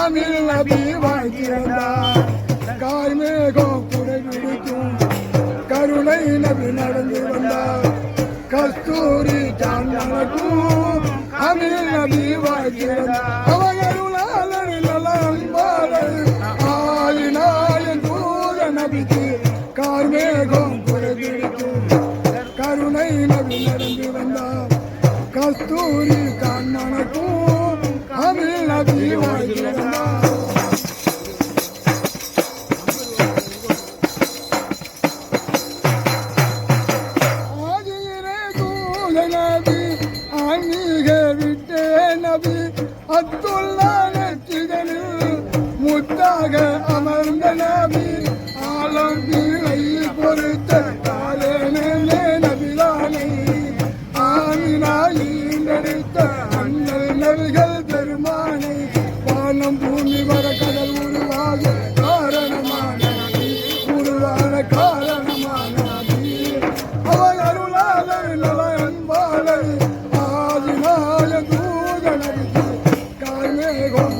Amyl நபி வாழ்கிறதா கார்மேகோ பொறுத்த காலேனே நபிலானை அண்ணல் நபிகள் பெருமானை வானம் பூமி வர கடல் உருவாக காரணமான உருவான காரணமான நபி. அருளாளர் நல அன்பாளர் ஆதிநாய தூத நபிக்கு கார்மேகம்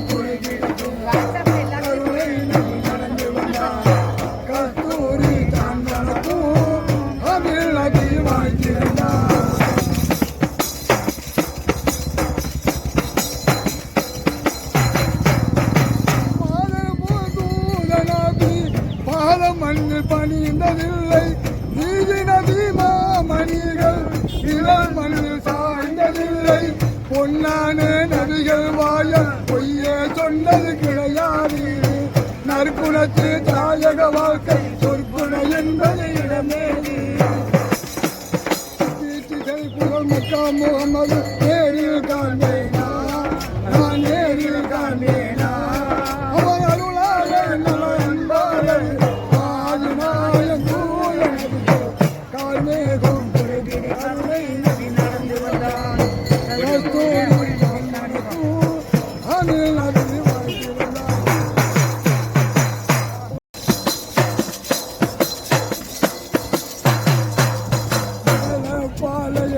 மண்ணு பணிந்ததில்லை. நீதி நதி மாமணிகள் மண்ணில் சாய்ந்ததில்லை. பொன்னான நதிகள் வாய பொய்யே சொன்னது கிடையாது. நற்குணத்து தாயக வாழ்க்கை சொற்குண என்பது இடமேறி கீர்த்திகள் புகழ் மக்கா முகமது நேரில் காண்பேனா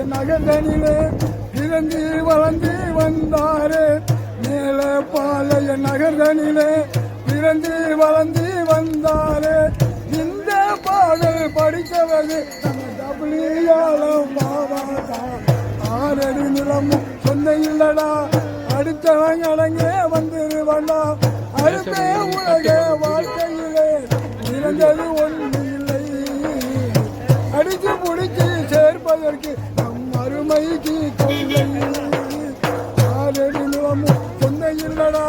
பாளைய நகர்தனிலே இறங்கி வளர்ந்து வந்தாரே. மேல பாளைய நகர்தனிலே பிறந்து வளர்ந்து வந்தாரே. இந்த பாடல் படித்தவது நம்ம டபுளியாலம் பாபாதா ஆறடி நிலமும் சொந்த இல்லடா. அடுத்தவங்க அடங்கே வந்திருவண்டா அடுத்த உலக வாழ்க்கையிலே இருந்தது ஒன்று இல்லை. அடிச்சு பிடிச்சு சேர்ப்பதற்கு மைகி கொள்ளை ஆறடி நிலமும் சொன்ன இல்லடா